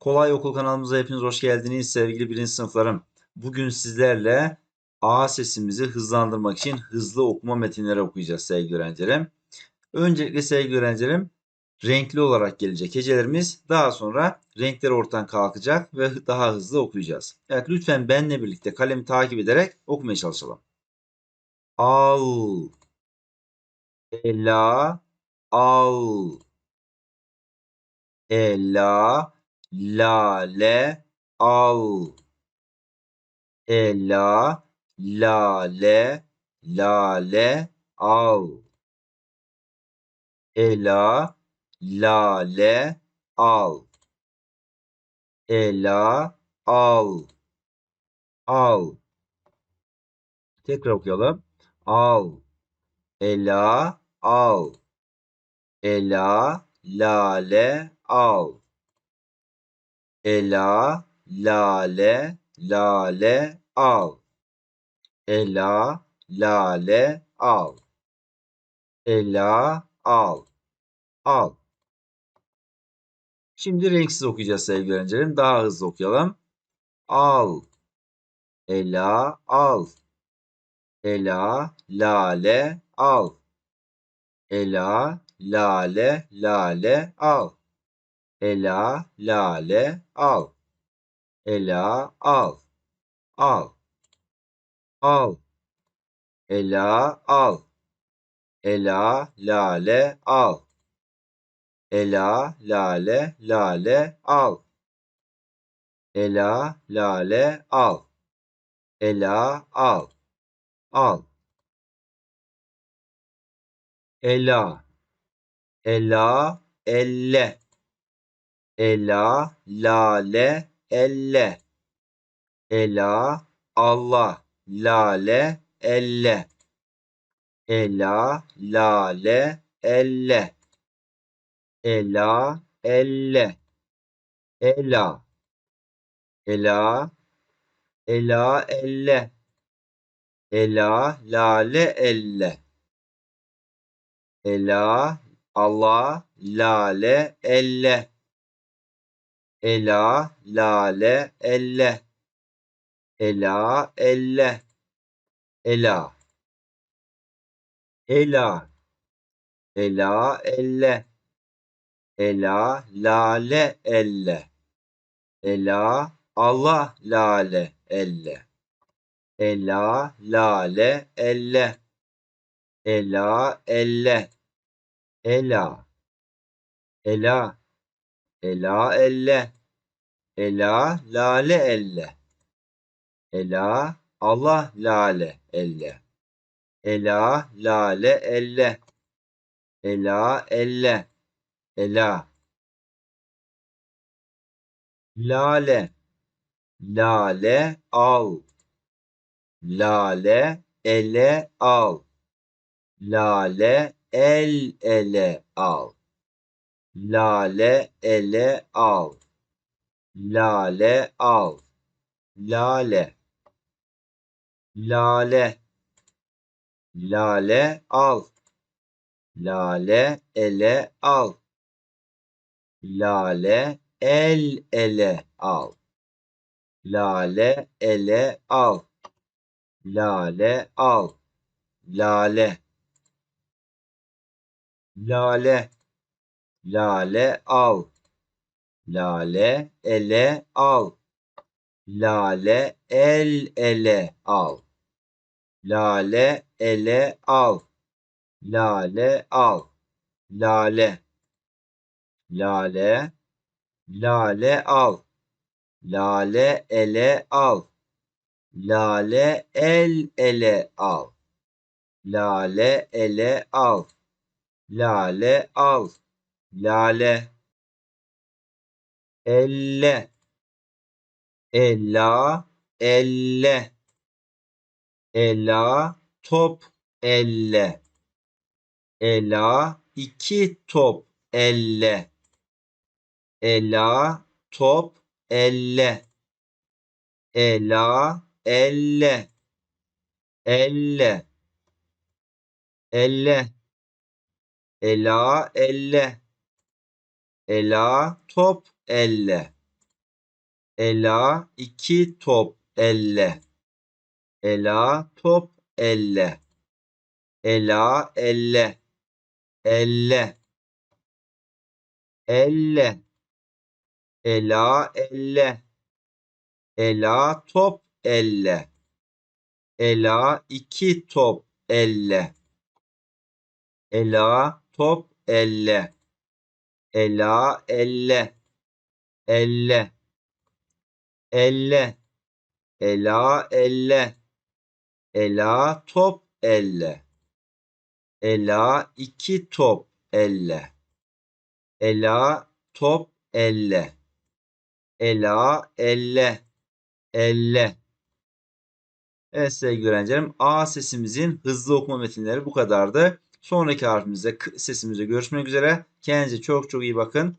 Kolay Okul kanalımıza hepiniz hoş geldiniz sevgili birinci sınıflarım. Bugün sizlerle A sesimizi hızlandırmak için hızlı okuma metinleri okuyacağız sevgili öğrencilerim. Öncelikle sevgili öğrencilerim renkli olarak gelecek hecelerimiz daha sonra renkler ortadan kalkacak ve daha hızlı okuyacağız. Evet lütfen benimle birlikte kalemi takip ederek okumaya çalışalım. Al Ela al Ela lale al Ela lale lale al Ela lale al Ela al al Tekrar okuyalım. Al Ela al Ela lale al. Ela lale lale al. Ela lale al. Ela al. Al. Şimdi renksiz okuyacağız sevgili öğrencilerim. Daha hızlı okuyalım. Al. Ela al. Ela lale al. Ela lale lale al. Ela lale al. Ela al. Al. Al. Ela al. Ela lale al. Ela lale lale al. Ela lale al. Ela al. Al. Ela Ela elle. Ela lale elle. Ela Allah lale elle. Ela lale elle. Ela elle. Ela. Ela Ela elle. Ela lale elle. Ela Allah lale elle. Ela lale elle. Ela elle. Ela. Ela. Ela elle. Ela lale elle. Ela Allah lale elle. Ela lale elle. Ela elle Ela. Ela. Ela elle. Ela lale elle. Ela Allah lale elle. Ela lale elle. Ela elle. Ela. Lale. Lale al. Lale ele al. Lale el ele al. Lale ele al. Lale al. Lale. Lale. Lale al. Lale ele al. Lale el ele al. Lale ele al. Lale al. Lale Lale. Lale al. Lale ele al. Lale el ele al. Lale ele al. Lale al. Lale. Lale. Lale al. Lale ele al. Lale el ele al. Lale ele al Lale al. Lale. Elle. Ela elle. Ela top. Elle. Ela iki top. Elle. Ela top. Elle. Ela elle. Elle. Elle Ela elle. Ela top elle. Ela iki top elle. Ela top elle. Ela elle. Elle. Elle. Ela elle. Ela top elle. Ela iki top elle. Ela top elle. Ela elle. Elle. Elle. Ela elle. Ela top elle. Ela iki top elle. Ela top elle. Ela elle. Elle. Evet sevgili öğrencilerim A sesimizin hızlı okuma metinleri bu kadardı. Sonraki harfimizde K sesimizde görüşmek üzere. Kendinize çok çok iyi bakın.